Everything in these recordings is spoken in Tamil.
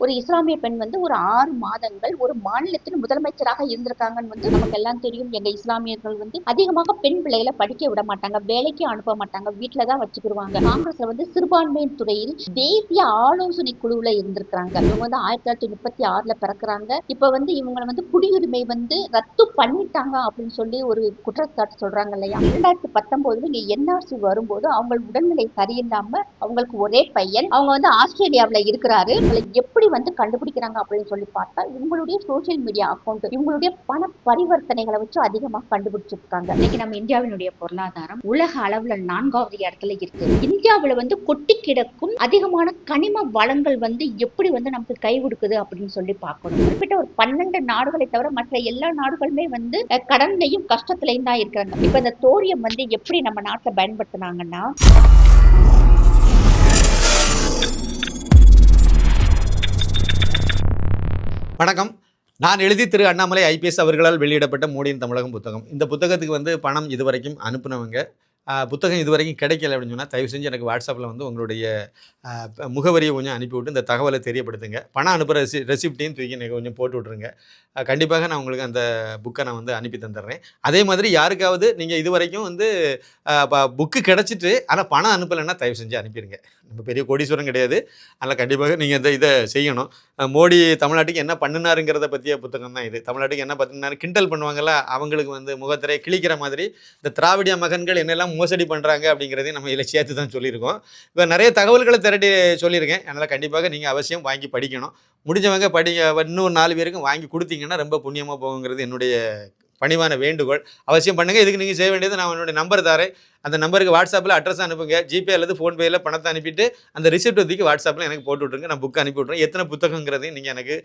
ஒரு இஸ்லாமிய பெண் வந்து ஒரு ஆறு மாதங்கள் ஒரு மாநிலத்தின் முதலமைச்சராக இருந்திருக்காங்கன்னு வந்து நமக்கு எல்லாம் தெரியும். எங்க இஸ்லாமியர்கள் வந்து அதிகமாக பெண் பிள்ளைகளை படிக்க விட மாட்டாங்க. வேலைக்கு அனுப்ப மாட்டாங்க. வீட்டுல தான் வச்சுக்கிடுவாங்க காங்கிரஸ்ல வந்து சிறுபான்மை துறையில் தேசிய ஆலோசனை குழுவுல இருந்திருக்காங்க இவங்க வந்து ஆயிரத்தி தொள்ளாயிரத்தி முப்பத்தி ஆறுல பிறக்குறாங்க. இப்ப வந்து இவங்களை வந்து குடியுரிமை வந்து ரத்து பண்ணிட்டாங்க அப்படின்னு சொல்லி ஒரு குற்றச்சாட்டு சொல்றாங்க இல்லையா? ரெண்டாயிரத்தி பத்தொன்பதுல இங்க என்ஆர்சி வரும்போது அவங்க உடல்நிலை சரியில்லாம அவங்களுக்கு ஒரே பையன். அவங்க வந்து ஆஸ்திரேலியாவில இருக்கிறாரு. எப்படி எப்படி வந்து கண்டுபிடிக்கிறாங்க அப்படின்னு சொல்லி பார்த்தா இவங்களுடைய சோசியல் மீடியா அக்கௌண்ட் இவங்களுடைய பண பரிவர்த்தனைகளை வச்சு அதிகமா கண்டுபிடிச்சிருக்காங்க. இன்னைக்கு நம்ம இந்தியாவினுடைய பொருளாதாரம் உலக அளவுல நான்காவது இடத்துல இருக்கு. இந்தியாவில வந்து கொட்டி கிடக்கும் அதிகமான கனிம வளங்கள் வந்து எப்படி வந்து நமக்கு கை கொடுக்குது அப்படின்னு சொல்லி பார்க்கணும். குறிப்பிட்ட ஒரு பன்னெண்டு நாடுகளை தவிர மற்ற எல்லா நாடுகளுமே வந்து கடன்லையும் கஷ்டத்துலையும் தான் இருக்கிறாங்க. இப்ப இந்த தோரியம் வந்து எப்படி நம்ம நாட்டுல பயன்படுத்தினாங்கன்னா வணக்கம். நான் எழுதி திரு அண்ணாமலை ஐபிஎஸ் அவர்களால் வெளியிடப்பட்ட மோடியின் தமிழகம் புத்தகம். இந்த புத்தகத்துக்கு வந்து பணம் இதுவரைக்கும் அனுப்புனவங்க. ஆஹ், புத்தகம் இதுவரைக்கும் கிடைக்கல அப்படின்னு சொன்னால் தயவு செஞ்சு எனக்கு வாட்ஸ்அப்பில் வந்து உங்களுடைய முகவரியை கொஞ்சம் அனுப்பிவிட்டு இந்த தகவலை தெரியப்படுத்துங்க. பணம் அனுப்புகிற ரெசி ரெசிப்டையும் தூக்கி எனக்கு கொஞ்சம் போட்டு விட்ருங்க கண்டிப்பாக நான் உங்களுக்கு அந்த புக்கை நான் வந்து அனுப்பி தந்துடுறேன். அதே மாதிரி யாருக்காவது நீங்கள் இது வரைக்கும் வந்து புக்கு கிடச்சிட்டு ஆனால் பணம் அனுப்பலைன்னா தயவு செஞ்சு அனுப்பிடுங்க. நம்ம பெரிய கோடீஸ்வரம் கிடையாது. அதனால் கண்டிப்பாக நீங்கள் இந்த இதை செய்யணும். மோடி தமிழ்நாட்டுக்கு என்ன பண்ணினாருங்கிறத பற்றிய புத்தகம் தான் இது. தமிழ்நாட்டுக்கு என்ன பண்ணினாரு? கிண்டல் பண்ணுவாங்கல்ல அவங்களுக்கு வந்து முகத்திரை கிழிக்கிற மாதிரி. இந்த திராவிடிய மகன்கள் என்னெல்லாம் மோசடி பண்ணுறாங்க அப்படிங்கிறதையும் நம்ம இதில் சேர்த்து தான் சொல்லியிருக்கோம். இப்போ நிறைய தகவல்களை திரட்டி சொல்லியிருக்கேன். அதனால் கண்டிப்பாக நீங்கள் அவசியம் வாங்கி படிக்கணும். முடிஞ்சவங்க படிங்க. இன்னும் நாலு பேருக்கும் வாங்கி கொடுத்தீங்கன்னா ரொம்ப புண்ணியமாக போகுங்கிறது என்னுடைய பணிவான வேண்டுகோள். அவசியம் பண்ணுங்கள் இதுக்கு நீங்கள் செய்ய வேண்டியது நான் என்னுடைய நம்பர் தரேன். அந்த நம்பருக்கு வாட்ஸ்அப்பில் அட்ரஸ் அனுப்புங்க. ஜிபே அல்லது ஃபோன்பேயில் பணத்தை அனுப்பிட்டு அந்த ரிசிப்ட் ஒதுக்கி வாட்ஸ்அப்பில் எனக்கு போட்டு விட்ருங்க நான் புக் அனுப்பி விட்றேன் எத்தனை புத்தகங்கிறதையும் நீங்கள் எனக்கு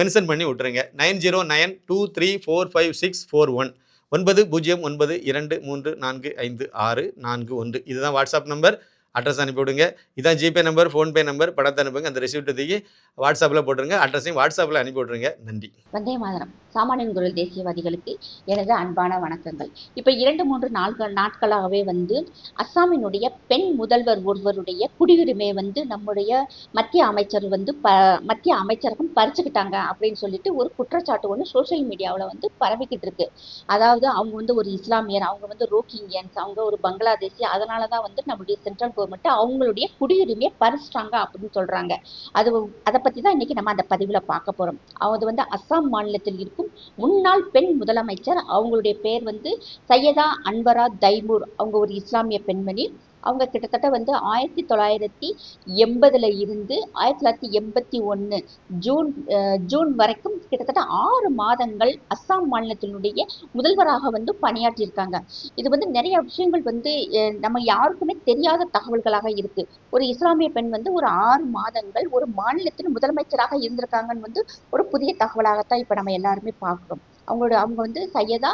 மென்ஷன் பண்ணி விட்ருங்க nine zero nine two three four five six four one. ஒன்பது பூஜ்ஜியம் ஒன்பது இரண்டு மூன்று நான்கு ஐந்து ஆறு நான்கு ஒன்று. இதுதான் வாட்ஸ்அப் நம்பர் அட்ரஸ் அனுப்பிவிடுங்க. இதான் ஜிபே நம்பர் ஃபோன்பே நம்பர் படத்தை அனுப்புங்க. அந்த ரிசிப்ட் வாட்ஸ்அப்பில் போட்டுருங்க. அட்ரஸையும் வாட்ஸ்அப்பில் அனுப்பி விட்ருங்க நன்றி. வந்தே மாதரம். சாமானியன் குரல் தேசியவாதிகளுக்கு எனது அன்பான வணக்கங்கள். இப்போ இரண்டு மூன்று நாட்கள் நாட்களாகவே வந்து அஸ்ஸாமினுடைய பெண் முதல்வர் ஒருவருடைய குடியுரிமை வந்து நம்முடைய மத்திய அமைச்சர் வந்து ப மத்திய அமைச்சரகம் பறிச்சுக்கிட்டாங்க அப்படின்னு சொல்லிட்டு ஒரு குற்றச்சாட்டு ஒன்று சோஷியல் மீடியாவில் வந்து பரவிக்கிட்டு இருக்கு. அதாவது அவங்க வந்து ஒரு இஸ்லாமியர் அவங்க வந்து ரோக்கிங்கியன்ஸ் அவங்க ஒரு பங்களாதேசி அதனால தான் வந்து நம்முடைய சென்ட்ரல் கவர்மெண்ட் அவங்களுடைய குடியுரிமையை பறிச்சிட்டாங்க அப்படின்னு சொல்றாங்க. அது அதை பற்றி தான் இன்னைக்கு நம்ம அந்த பதிவில் பார்க்க போகிறோம் அது வந்து அஸ்ஸாம் மாநிலத்தில் இருக்கும் முன்னாள் பெண் முதலமைச்சர். அவங்களுடைய பேர் வந்து சையதா அன்வரா தைமூர். அவங்க ஒரு இஸ்லாமிய பெண்மணி. அவங்க கிட்டத்தட்ட வந்து ஆயிரத்தி தொள்ளாயிரத்தி எண்பதுல இருந்து ஆயிரத்தி தொள்ளாயிரத்தி எண்பத்தி ஒன்று ஜூன் ஜூன் வரைக்கும் கிட்டத்தட்ட ஆறு மாதங்கள் அஸ்ஸாம் மாநிலத்தினுடைய முதல்வராக வந்து பணியாற்றியிருக்காங்க. இது வந்து நிறைய விஷயங்கள் வந்து நம்ம யாருக்குமே தெரியாத தகவல்களாக இருக்கு. ஒரு இஸ்லாமிய பெண் வந்து ஒரு ஆறு மாதங்கள் ஒரு மாநிலத்தின் முதலமைச்சராக இருந்திருக்காங்கன்னு வந்து ஒரு புதிய தகவலாகத்தான் இப்ப நம்ம எல்லாருமே பார்க்குறோம். அவங்களோட அவங்க வந்து சையதா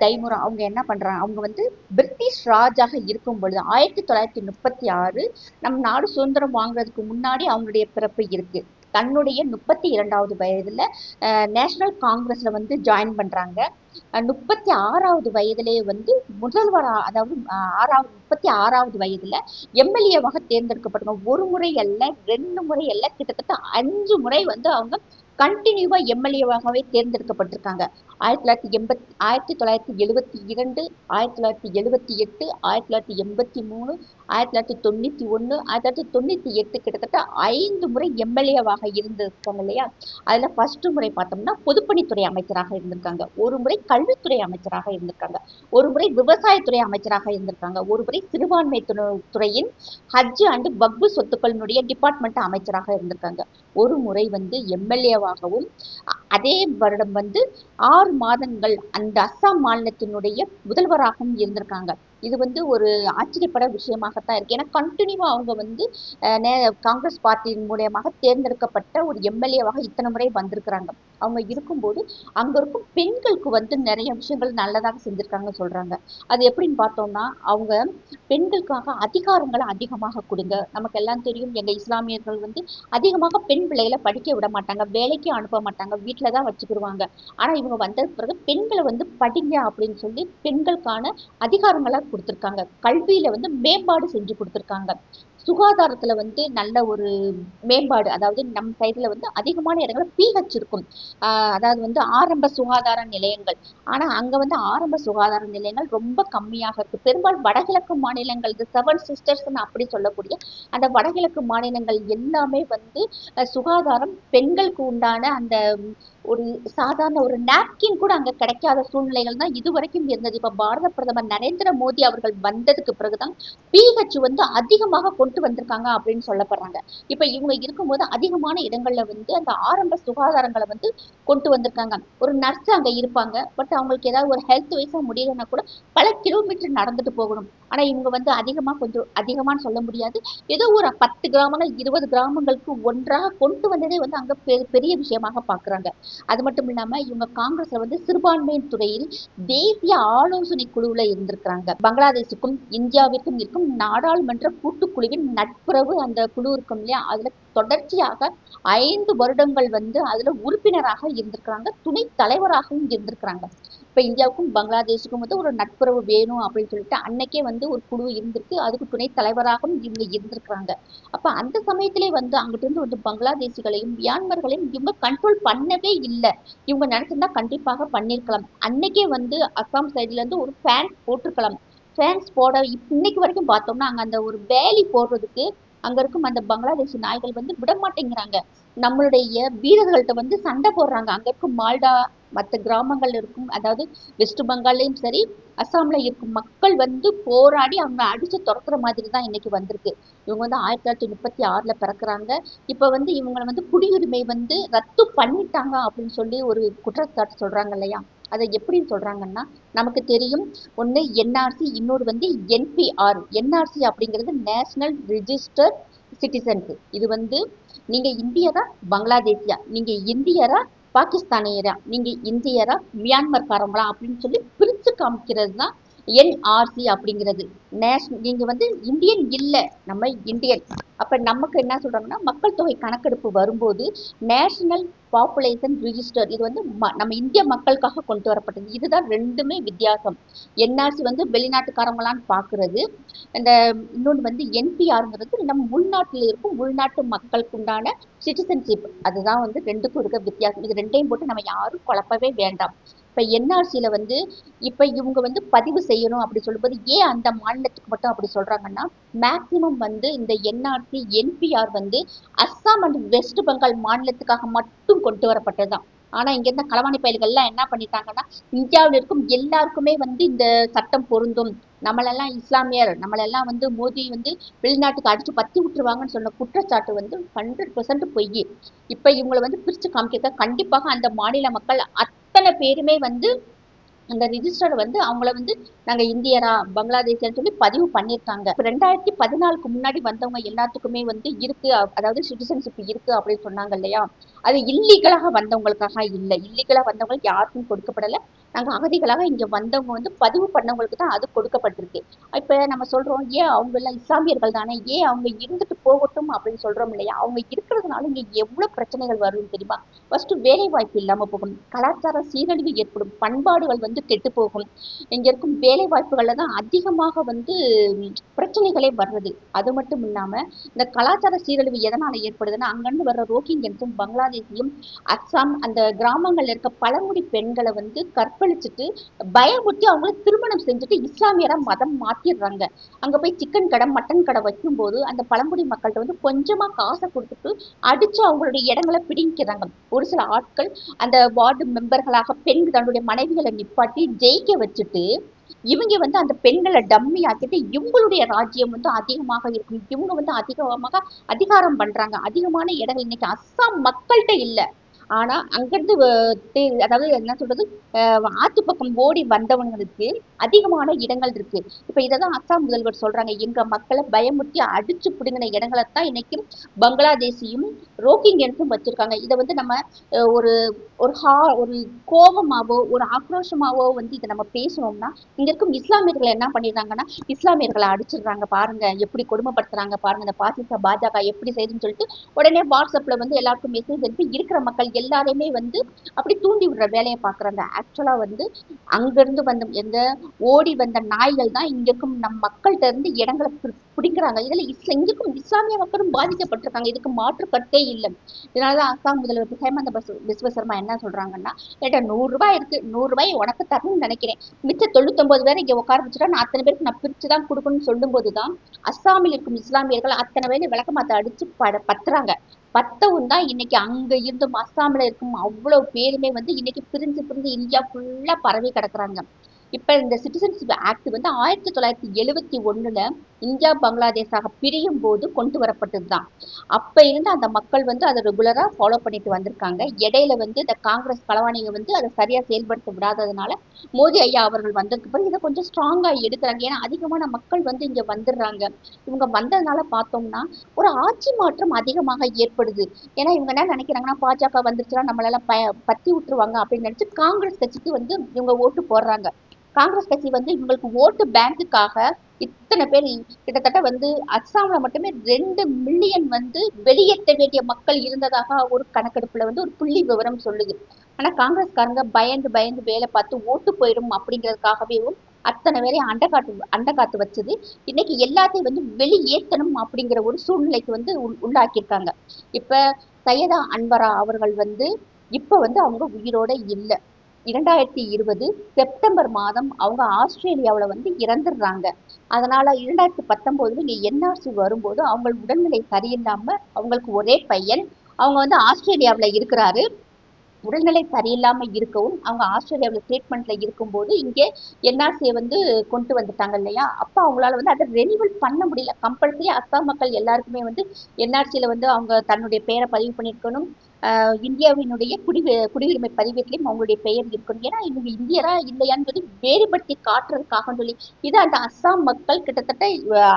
தைமுரா அவங்க என்ன பண்றாங்க? அவங்க வந்து பிரிட்டிஷ் ராஜாக இருக்கும் பொழுது ஆயிரத்தி தொள்ளாயிரத்தி முப்பத்தி ஆறு நம் நாடு சுதந்திரம் வாங்குறதுக்கு முன்னாடி அவங்களுடைய பிறப்பு இருக்கு. தன்னுடைய முப்பத்தி இரண்டாவது வயதுல நேஷனல் காங்கிரஸ்ல வந்து ஜாயின் பண்றாங்க. அஹ், முப்பத்தி ஆறாவது வயதிலேயே வந்து முதல்வரா அதாவது ஆறாவது முப்பத்தி ஆறாவது வயதுல எம்எல்ஏவாக தேர்ந்தெடுக்கப்பட்டாங்க ஒரு முறை அல்ல ரெண்டு முறை அல்ல கிட்டத்தட்ட அஞ்சு முறை வந்து அவங்க கண்டினியூவா எம்எல்ஏவாகவே தேர்ந்தெடுக்கப்பட்டிருக்காங்க. ஆயிரத்தி தொள்ளாயிரத்தி எண்பத்தி ஆயிரத்தி தொள்ளாயிரத்தி எழுபத்தி இரண்டு ஆயிரத்தி தொள்ளாயிரத்தி எழுபத்தி எட்டு ஆயிரத்தி தொள்ளாயிரத்தி எண்பத்தி மூணு ஆயிரத்தி தொள்ளாயிரத்தி தொண்ணூத்தி ஒண்ணு ஆயிரத்தி தொள்ளாயிரத்தி தொண்ணூத்தி எட்டு கிட்டத்தட்ட ஐந்து முறை எம்எல்ஏவாக இருந்திருக்காங்க இல்லையா? அதுல ஃபர்ஸ்ட் முறை பார்த்தோம்னா பொதுப்பணித்துறை அமைச்சராக இருந்திருக்காங்க. ஒரு முறை கல்வித்துறை அமைச்சராக இருந்திருக்காங்க. ஒரு முறை விவசாயத்துறை அமைச்சராக இருந்திருக்காங்க. ஒரு முறை சிறுபான்மை துறை- துறையின் ஹஜ் அண்ட் வக்பு சொத்துக்களினுடைய டிபார்ட்மெண்ட் அமைச்சராக இருந்திருக்காங்க. ஒரு முறை வந்து எம்எல்ஏவாகவும் அதே வருடம் வந்து ஆறு மாதங்கள் அந்த அஸ்ஸாம் மாநிலத்தினுடைய முதல்வராகவும் இருந்திருக்காங்க. இது வந்து ஒரு ஆச்சரியப்பட விஷயமாகத்தான் இருக்கு. ஏன்னா கண்டினியூவா அவங்க வந்து நே- காங்கிரஸ் பார்ட்டியின் மூலியமாக தேர்ந்தெடுக்கப்பட்ட ஒரு எம்எல்ஏவாக இத்தனை முறை வந்திருக்கிறாங்க. அவங்க இருக்கும்போது அங்க இருக்கும் பெண்களுக்கு வந்து நிறைய விஷயங்கள் நல்லதாக செஞ்சுருக்காங்கன்னு சொல்றாங்க. அது எப்படின்னு பார்த்தோம்னா அவங்க பெண்களுக்காக அதிகாரங்களை அதிகமாக கொடுங்க. நமக்கு எல்லாம் தெரியும் எங்க இஸ்லாமியர்கள் வந்து அதிகமாக பெண் பிள்ளைகளை படிக்க விட மாட்டாங்க. வேலைக்கு அனுப்ப மாட்டாங்க. வீட்டில தான் வச்சுக்கிடுவாங்க. ஆனா இவங்க வந்த பிறகு பெண்களை வந்து படிங்க அப்படின்னு சொல்லி பெண்களுக்கான அதிகாரங்களை கொடுத்துருக்காங்க. கல்வியில வந்து மேம்பாடு செஞ்சு கொடுத்துருக்காங்க. சுகாதாரத்துல வந்து நல்ல ஒரு மேம்பாடு அதாவது நம் சைடுல வந்து அதிகமான இடங்கள்ல பிஹெச் இருக்கும். அதாவது வந்து ஆரம்ப சுகாதார நிலையங்கள். ஆனா அங்க வந்து ஆரம்ப சுகாதார நிலையங்கள் ரொம்ப கம்மியாக இருக்கு. பெரும்பாலும் வடகிழக்கு மாநிலங்கள் செவன் சிஸ்டர்ஸ்னு அப்படி சொல்லக்கூடிய அந்த வடகிழக்கு மாநிலங்கள் எல்லாமே வந்து சுகாதாரம் பெண்களுக்கு உண்டான அந்த ஒரு சாதாரண ஒரு நாப்கின் கூட அங்க கிடைக்காத சூழ்நிலைகள் தான் இதுவரைக்கும் இருந்தது. இப்ப பாரத பிரதமர் நரேந்திர மோடி அவர்கள் வந்ததுக்கு பிறகுதான் பிஹெச் வந்து அதிகமாக கொண்டு வந்திருக்காங்க அப்படின்னு சொல்லப்படுறாங்க. இப்ப இவங்க இருக்கும்போது அதிகமான இடங்கள்ல வந்து அந்த ஆரம்ப சுகாதாரங்களை வந்து கொண்டு வந்திருக்காங்க. ஒரு நர்ஸ் அங்க இருப்பாங்க. பட் அவங்களுக்கு ஏதாவது ஒரு ஹெல்த் வைஸா முடியலன்னா கூட பல கிலோமீட்டர் நடந்துட்டு போகணும். ஆனா இவங்க வந்து அதிகமா கொஞ்சம் அதிகமான்னு சொல்ல முடியாது. ஏதோ ஒரு பத்து கிராமங்கள் இருபது கிராமங்களுக்கு ஒன்றாக கொண்டு வந்ததே வந்து அங்க பெ- பெரிய விஷயமாக பாக்குறாங்க. அது மட்டும் இல்லாம இவங்க காங்கிரஸ்ல வந்து சிறுபான்மை துறையில் தேசிய ஆலோசனை குழுவுல இருந்திருக்கிறாங்க. பங்களாதேஷுக்கும் இந்தியாவிற்கும் இருக்கும் நாடாளுமன்ற கூட்டுக்குழுவின் நட்புறவு அந்த குழு இருக்கும் இல்லையா? அதுல தொடர்ச்சியாக ஐந்து வருடங்கள் வந்து அதுல உறுப்பினராக இருந்திருக்கிறாங்க. துணை தலைவராகவும் இருந்திருக்கிறாங்க. இப்ப இந்தியாவுக்கும் பங்களாதேஷுக்கும் வந்து ஒரு நட்புறவு வேணும் அப்படின்னு சொல்லிட்டு அன்னைக்கே வந்து ஒரு குழு இருந்திருக்கு. அதுக்கு துணை தலைவராகவும் இவங்க இருந்திருக்கிறாங்க. அப்ப அந்த சமயத்திலே வந்து அங்கிட்டிருந்து வந்து பங்களாதேசிகளையும் மியான்மர்களையும் இவங்க கண்ட்ரோல் பண்ணவே இல்லை. இவங்க நினைச்சிருந்தா கண்டிப்பாக பண்ணிருக்கலாம். அன்னைக்கே வந்து அஸ்ஸாம் சைடுல இருந்து ஒரு ஃபேன் போட்டிருக்கலாம். ஃபேன்ஸ் போட இன்னைக்கு வரைக்கும் பார்த்தோம்னா அங்க அந்த ஒரு வேலி போடுறதுக்கு அங்க இருக்கும் அந்த பங்களாதேஷி நாய்கள் வந்து விட மாட்டேங்கிறாங்க நம்மளுடைய வீரர்கள்ட்ட வந்து சண்டை போடுறாங்க. அங்க இருக்கும் மால்டா மற்ற கிராமங்கள் இருக்கும் அதாவது வெஸ்ட் பெங்கால்லையும் சரி அஸ்ஸாம்ல இருக்கும் மக்கள் வந்து போராடி அவங்க அடிச்சு துரத்துற மாதிரி தான் இன்னைக்கு வந்திருக்கு. இவங்க வந்து ஆயிரத்தி தொள்ளாயிரத்தி முப்பத்தி ஆறுல பிறக்குறாங்க. இப்ப வந்து இவங்களை வந்து குடியுரிமை வந்து ரத்து பண்ணிட்டாங்க அப்படின்னு சொல்லி ஒரு குற்றச்சாட்டு சொல்றாங்க இல்லையா? அதை எப்படின்னு சொல்றாங்கன்னா நமக்கு தெரியும். ஒண்ணு என்ஆர்சி இன்னொரு வந்து என்பிஆர் என்ஆர்சி அப்படிங்கிறது நேஷனல் ரிஜிஸ்டர் சிட்டிசன்ஸு இது வந்து நீங்க இந்தியரா பங்களாதேசியா? நீங்க இந்தியரா பாகிஸ்தானியரா? நீங்க இந்தியரா மியான்மர் காரங்களா? அப்படின்னு சொல்லி பிரித்து காமிக்கிறது தான் என்ஆர்சி அப்படிங்கிறது. நேஷன் நீங்கள் வந்து இந்தியன் இல்லை நம்ம இந்தியன் அப்போ நமக்கு என்ன சொல்கிறாங்கன்னா மக்கள் தொகை கணக்கெடுப்பு வரும்போது நேஷனல் பாப்புலேஷன் ரிஜிஸ்டர் இது வந்து ம- நம்ம இந்திய மக்களுக்காக கொண்டு வரப்பட்டது. இதுதான் ரெண்டுமே வித்தியாசம். என்ஆர்சி வந்து வெளிநாட்டுக்காரங்களான்னு பார்க்குறது இந்த இன்னொன்று வந்து என்பிஆருங்கிறது நம்ம உள்நாட்டில் இருக்கும் உள்நாட்டு மக்களுக்கு உண்டான சிட்டிசன்ஷிப் அதுதான் வந்து ரெண்டுக்கும் இருக்க வித்தியாசம். இது ரெண்டையும் போட்டு நம்ம யாரும் குழப்பவே வேண்டாம். இப்ப என்ஆர்சியில் வந்து இப்ப இவங்க வந்து பதிவு செய்யணும் அப்படி சொல்லும்போது ஏன் அந்த மாநிலத்துக்கு மட்டும் அப்படி சொல்றாங்கன்னா மேக்சிமம் வந்து இந்த என்ஆர்சி என்பிஆர் வந்து அஸ்ஸாம் அண்ட் வெஸ்ட் பெங்கால் மாநிலத்துக்காக மட்டும் கொண்டு வரப்பட்டதுதான். ஆனா இங்க இருந்த களவாணி பயல்கள்லாம் என்ன பண்ணிட்டாங்கன்னா இந்தியாவில் இருக்கும் எல்லாருக்குமே வந்து இந்த சட்டம் பொருந்தும். நம்மளெல்லாம் இஸ்லாமியர் நம்மளெல்லாம் வந்து மோதி வந்து வெளிநாட்டுக்கு அடித்து பத்தி விட்டுருவாங்கன்னு சொன்ன குற்றச்சாட்டு வந்து ஹண்ட்ரட் பர்சன்ட் பொய். இப்போ இவங்களை வந்து பிரிச்சு காமிக்க கண்டிப்பாக அந்த மாநில மக்கள் அத்தனை பேருமே வந்து அந்த ரிஜிஸ்டர் வந்து அவங்கள வந்து நாங்க இந்தியரா பங்களாதேஷியன்னு சொல்லி பதிவு பண்ணியிருக்காங்க. ரெண்டாயிரத்தி பதினாலுக்கு முன்னாடி வந்தவங்க எல்லாத்துக்குமே வந்து இருக்கு. அதாவது சிட்டிசன்ஷிப் இருக்கு அப்படின்னு சொன்னாங்க இல்லையா? அது இல்லீகலாக வந்தவங்களுக்காக இல்லை. இல்லீகலா வந்தவங்களுக்கு யாருக்கும் கொடுக்கப்படலை. நாங்க அகதிகளாக இங்க வந்தவங்க வந்து பதிவு பண்ணவங்களுக்கு தான் அது கொடுக்கப்பட்டிருக்கு. இப்ப நம்ம சொல்றோம் ஏன் அவங்க எல்லாம் இஸ்லாமியர்கள் தானே? ஏன் அவங்க இருந்துட்டு போகட்டும் அப்படின்னு சொல்றோம் இல்லையா? அவங்க இருக்கிறதுனால இங்க எவ்வளவு பிரச்சனைகள் வரும் தெரியுமா? ஃபர்ஸ்ட் வேலை வாய்ப்பு இல்லாம போகும் கலாச்சார சீரழிவு ஏற்படும். பண்பாடுகள் வந்து கெட்டு போகும். இங்க இருக்கும் வேலை வாய்ப்புகளில் தான் அதிகமாக வந்து பிரச்சனைகளே வர்றது. அது மட்டும் இல்லாம இந்த கலாச்சார சீரழிவு எதனால ஏற்படுதுன்னா அங்கேருந்து வர்ற ரோஹிங்கியன்ஸும் பங்களாதேசியும் அஸ்ஸாம் அந்த கிராமங்கள்ல இருக்க பழங்குடி பெண்களை வந்து கற்பழிச்சிட்டு பயமுட்டி அவங்கள திருமணம் செஞ்சுட்டு இஸ்லாமியரா மதம் மாத்திடுறாங்க. அங்க போய் சிக்கன் கடை மட்டன் கடை வைக்கும்போது அந்த பழங்குடி மக்கள்கிட்ட வந்து கொஞ்சமா காசை கொடுத்துட்டு அடிச்சு அவங்களுடைய இடங்களை பிடிக்கிறாங்க ஒரு சில ஆட்கள் அந்த வார்டு மெம்பர்களாக பெண் தன்னுடைய மனைவிகளை நிப்பாட்டி ஜெயிக்க வச்சுட்டு இவங்க வந்து அந்த பெண்களை டம்மி ஆக்கிட்டு இவங்களுடைய ராஜ்யம் வந்து அதிகமாக இருக்கும். இவங்க வந்து அதிகமாக அதிகாரம் பண்றாங்க. அதிகமான இடங்கள் இன்னைக்கு அஸ்ஸாம் மக்கள்கிட்ட இல்லை. ஆனா அங்கிருந்து அதாவது என்ன சொல்றது ஆத்து பக்கம் ஓடி வந்தவங்களுக்கு அதிகமான இடங்கள் இருக்கு. இப்ப இததான் அஸ்ஸாம் முதல்வர் சொல்றாங்க எங்க மக்களை பயமுறுத்தி அடிச்சு பிடுங்கின இடங்களை தான் இன்னைக்கு பங்களாதேசியும் ரோஹிங்கியன்ஸும் வச்சிருக்காங்க. இதை வந்து நம்ம ஒரு ஒரு ஹா ஒரு கோபமாவோ ஒரு ஆக்ரோஷமாவோ வந்து இதை நம்ம பேசணும்னா இங்க இருக்கும் இஸ்லாமியர்கள் என்ன பண்ணிடுறாங்கன்னா இஸ்லாமியர்களை அடிச்சிடுறாங்க பாருங்க எப்படி கொடுமைப்படுத்துறாங்க பாருங்க இந்த பாசிச பாஜக எப்படி செய்யுதுன்னு சொல்லிட்டு உடனே வாட்ஸ்அப்ல வந்து எல்லாருக்கும் மெசேஜ் அனுப்பி இருக்கிற மக்கள் எல்லாரையுமே வந்து அப்படி தூண்டி விடுற வேலையை பார்க்குறாங்க. ஆக்சுவலாக வந்து அங்கேருந்து வந்த எந்த ஓடி வந்த நாய்கள் தான் இங்க இருக்கும் நம் மக்கள்கிட்ட இருந்து இடங்களை பிடிக்கிறாங்க. இதில் இஸ்ல இங்கிருக்கும் இஸ்லாமிய மக்களும் பாதிக்கப்பட்டிருக்காங்க. இதுக்கு மாற்று கட்டே இல்லை. இதனால தான் அஸ்ஸாம் முதல்வர் ஹேமந்த பஸ் சர்மா என்ன சொல்றாங்கன்னா ஏட்டா நூறு ரூபாய் இருக்கு. நூறு ரூபாய் உனக்கு தரணும்னு நினைக்கிறேன். மிச்ச தொண்ணூத்தொன்பது பேரை இங்க உட்கார வச்சுட்டா நான் அத்தனை பேருக்கு நான் பிரிச்சுதான் கொடுக்கணும்னு சொல்லும்போது தான் அஸ்ஸாமில் இருக்கும் இஸ்லாமியர்கள் அத்தனை பேர் விளக்கமாத்த அடிச்சு பட பத்துறாங்க. பத்தவும் தான் இன்னைக்கு அங்க இருந்தும் அஸ்ஸாம்ல இருக்கும் அவ்வளவு பேருமே வந்து இன்னைக்கு பிரிஞ்சு பிரிஞ்சு இந்தியா ஃபுல்லா பரவி கிடக்குறாங்க. இப்ப இந்த சிட்டிசன்ஷிப் ஆக்ட் வந்து ஆயிரத்தி தொள்ளாயிரத்தி எழுவத்தி ஒண்ணுல இந்தியா பங்களாதேஷாக பிரியும் போது கொண்டு வரப்பட்டதுதான். அப்போ இருந்து அந்த மக்கள் வந்து அதை ரெகுலரா ஃபாலோ பண்ணிட்டு வந்திருக்காங்க. இடையில வந்து இந்த காங்கிரஸ் களவாணிங்க வந்து அதை சரியா செயல்படுத்த விடாததுனால மோடி ஐயா அவர்கள் வந்ததுக்கு பிறகு இதை கொஞ்சம் ஸ்ட்ராங்காக எடுக்கிறாங்க. ஏன்னா அதிகமான மக்கள் வந்து இங்க வந்துடுறாங்க. இவங்க வந்ததுனால பார்த்தோம்னா ஒரு ஆட்சி மாற்றம் அதிகமாக ஏற்படுது. ஏன்னா இவங்க என்ன நினைக்கிறாங்கன்னா பாஜக வந்துருச்சுன்னா நம்மளெல்லாம் ப பத்தி விட்டுருவாங்க அப்படின்னு நினைச்சு காங்கிரஸ் கட்சிக்கு வந்து இவங்க ஓட்டு போடுறாங்க. காங்கிரஸ் கட்சி வந்து இவங்களுக்கு ஓட்டு பேங்க்குக்காக இத்தனை பேர் கிட்டத்தட்ட வந்து அஸ்ஸாம்ல மட்டுமே ரெண்டு மில்லியன் வந்து வெளியேற்ற வேண்டிய மக்கள் இருந்ததாக ஒரு கணக்கெடுப்புல வந்து ஒரு புள்ளி விவரம் சொல்லுது. ஆனா காங்கிரஸ்காரங்க பயந்து பயந்து வேலை பார்த்து ஓட்டு போயிடும் அப்படிங்கிறதுக்காகவே அத்தனை பேரையும் அண்டக்காத்து அண்டக்காத்து வச்சது. இன்னைக்கு எல்லாத்தையும் வந்து வெளியேற்றணும் அப்படிங்கிற ஒரு சூழ்நிலைக்கு வந்து உள்- உள்ளாக்கியிருக்காங்க. இப்ப சையதா அன்வரா அவர்கள் வந்து இப்ப வந்து அவங்க உயிரோட இல்லை. இரண்டாயிரத்தி இருபது செப்டம்பர் மாதம் அவங்க ஆஸ்திரேலியாவுல வந்து இறந்துடுறாங்க. அதனால இரண்டாயிரத்தி பத்தொன்பதுல இங்கே என்ஆர்சி வரும்போது அவங்க உடல்நிலை சரியில்லாம அவங்களுக்கு ஒரே பையன். அவங்க வந்து ஆஸ்திரேலியாவுல இருக்கிறாரு. உடல்நிலை சரியில்லாம இருக்கவும் அவங்க ஆஸ்திரேலியாவில் ட்ரீட்மெண்ட்ல இருக்கும்போது இங்கே என்ஆர்சியை வந்து கொண்டு வந்துட்டாங்க இல்லையா? அப்ப அவங்களால வந்து அதை ரெனிவல் பண்ண முடியல. கம்பல்சரி அஸ்ஸாம் மக்கள் எல்லாருக்குமே வந்து என்ஆர்சியில் வந்து அவங்க தன்னுடைய பெயரை பதிவு பண்ணியிருக்கணும். இந்தியாவினுடைய குடி குடியுரிமை பதிவேட்டிலையும் அவங்களுடைய பெயர் இருக்கணும் ஏன்னா இவங்க இந்தியரா இல்லையான்னு சொல்லி வேறுபடுத்தி காட்டுறதுக்காக சொல்லி இது அந்த அஸ்ஸாம் மக்கள் கிட்டத்தட்ட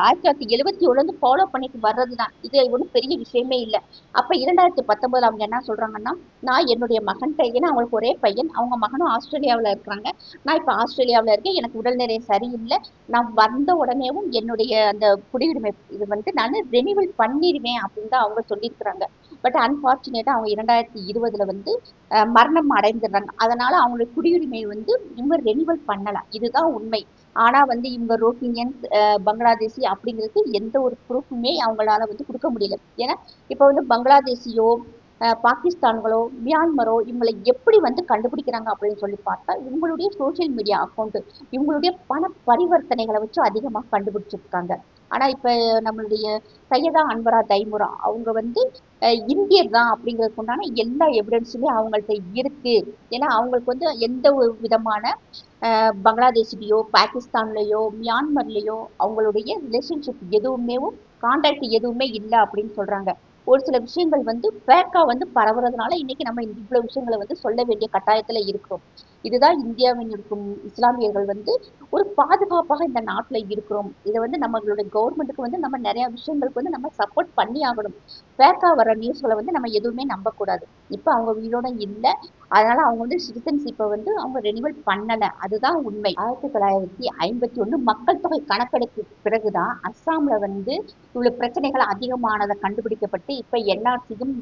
ஆயிரத்தி தொள்ளாயிரத்தி எழுபத்தி இருந்து ஃபாலோ பண்ணிட்டு வர்றதுதான். இது ஒன்றும் பெரிய விஷயமே இல்லை. அப்ப இரண்டாயிரத்தி பத்தொன்பதுல அவங்க என்ன சொல்றாங்கன்னா நான் என்னுடைய மகன்கிட்ட ஏன்னா அவங்களுக்கு ஒரே பையன். அவங்க மகனும் ஆஸ்திரேலியாவுல இருக்கிறாங்க. நான் இப்போ ஆஸ்திரேலியாவுல இருக்கேன். எனக்கு உடல்நிலை சரியில்லை. நான் வந்த உடனேவும் என்னுடைய அந்த குடியுரிமை இது வந்து நான் ரெனிவல் பண்ணிடுவேன் அப்படின்னு தான் அவங்க சொல்லியிருக்கிறாங்க. பட் அன்ஃபார்ச்சுனேட்டாக அவங்க இரண்டாயிரத்தி இருபதுல வந்து மரணம் அடைந்துடுறாங்க அதனால அவங்களுக்கு குடியுரிமை வந்து இவங்க ரெனிவல் பண்ணல. இதுதான் உண்மை. ஆனா வந்து இவங்க ரோஹிங்கியன்ஸ் பங்களாதேசி அப்படிங்கிறது எந்த ஒரு ப்ரூஃபுமே அவங்களால வந்து கொடுக்க முடியல. ஏன்னா இப்போ வந்து பங்களாதேசியோ பாகிஸ்தான்களோ மியான்மரோ இவங்களை எப்படி வந்து கண்டுபிடிக்கிறாங்க அப்படின்னு சொல்லி பார்த்தா இவங்களுடைய சோஷியல் மீடியா அக்கௌண்ட் இவங்களுடைய பண பரிவர்த்தனைகளை வச்சு அதிகமாக கண்டுபிடிச்சிருக்காங்க. ஆனா இப்ப நம்மளுடைய சையதா அன்பரா தைமுரா. அவங்க வந்து அஹ், இந்தியர் தான் அப்படிங்கிறதுக்கு உண்டான எல்லா எவிடன்ஸுமே அவங்கள்ட்ட இருக்கு. ஏன்னா அவங்களுக்கு வந்து எந்த ஒரு விதமான அஹ், பங்களாதேஷ்லயோ பாகிஸ்தான்லயோ மியான்மர்லயோ அவங்களுடைய ரிலேஷன்ஷிப் எதுவுமே கான்டாக்ட் எதுவுமே இல்லை அப்படின்னு சொல்றாங்க. ஒரு சில விஷயங்கள் வந்து பேக்கா வந்து பரவுறதுனால இன்னைக்கு நம்ம இவ்வளவு விஷயங்களை வந்து சொல்ல வேண்டிய கட்டாயத்துல இருக்கிறோம். இதுதான் இந்தியாவில் இருக்கும் இஸ்லாமியர்கள் வந்து ஒரு பாதுகாப்பாக இந்த நாட்டில் இருக்கிறோம். இதை வந்து நம்மளுடைய கவர்மெண்ட்டுக்கு வந்து நம்ம நிறைய விஷயங்களுக்கு வந்து நம்ம சப்போர்ட் பண்ணி ஆகணும். ஃபேக்காக வர நியூஸ்களை வந்து நம்ம எதுவுமே நம்பக்கூடாது. இப்போ அவங்க உயிரோட இல்லை. அதனால அவங்க வந்து சிட்டிசன்ஷிப்பை வந்து அவங்க ரெனிவல் பண்ணலை. அதுதான் உண்மை. ஆயிரத்தி தொள்ளாயிரத்தி ஐம்பத்தி ஒன்று மக்கள் தொகை கணக்கெடுப்பு பிறகுதான் அஸ்ஸாம்ல வந்து இவ்வளோ பிரச்சனைகள் அதிகமானதை கண்டுபிடிக்கப்பட்டு இப்ப என்ஆர்சியும்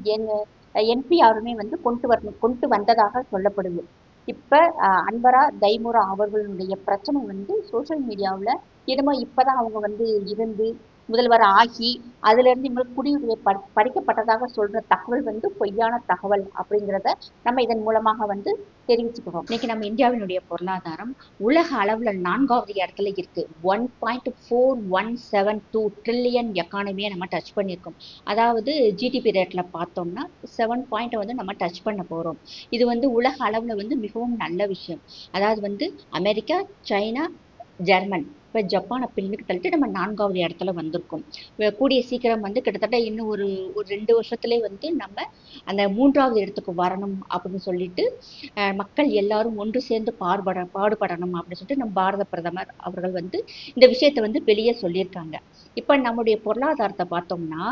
என்பிஆருமே வந்து கொண்டு வரணும் கொண்டு வந்ததாக சொல்லப்படுது. இப்ப அன்பரா அன்வரா தைமுரா அவர்களுடைய பிரச்சனை வந்து சோஷியல் மீடியாவுல என்னமோ இப்பதான் அவங்க வந்து இருந்து முதல்வர் ஆகி அதுல இருந்து இவங்களுக்கு குடியுரிமை ப- பறிக்கப்பட்டதாக சொல்ற தகவல் வந்து பொய்யான தகவல் அப்படிங்கிறத நம்ம இதன் மூலமாக வந்து தெரிவிச்சுக்கிறோம் இன்னைக்கு நம்ம இந்தியாவினுடைய பொருளாதாரம் உலக அளவுல நான்காவது இடத்துல இருக்கு. One point four one seven two trillion எக்கானமியை நம்ம டச் பண்ணியிருக்கோம். அதாவது ஜிடிபி ரேட்ல பார்த்தோம்னா செவன் பாயிண்ட்டை வந்து நம்ம டச் பண்ண போறோம். இது வந்து உலக அளவுல வந்து மிகவும் நல்ல விஷயம். அதாவது வந்து அமெரிக்கா சைனா ஜெர்மன். இப்போ ஜப்பானை பின்னுக்கு தள்ளிட்டு நம்ம நான்காவது இடத்துல வந்திருக்கோம். கூடிய சீக்கிரம் வந்து கிட்டத்தட்ட இன்னும் ஒரு ஒரு ரெண்டு வருஷத்துலேயே வந்து நம்ம அந்த மூன்றாவது இடத்துக்கு வரணும் அப்படின்னு சொல்லிட்டு மக்கள் எல்லாரும் ஒன்று சேர்ந்து பாடுபட பாடுபடணும் அப்படின்னு சொல்லிட்டு நம்ம பாரத பிரதமர் அவர்கள் வந்து இந்த விஷயத்தை வந்து வெளியே சொல்லியிருக்காங்க. இப்போ நம்முடைய பொருளாதாரத்தை பார்த்தோம்னா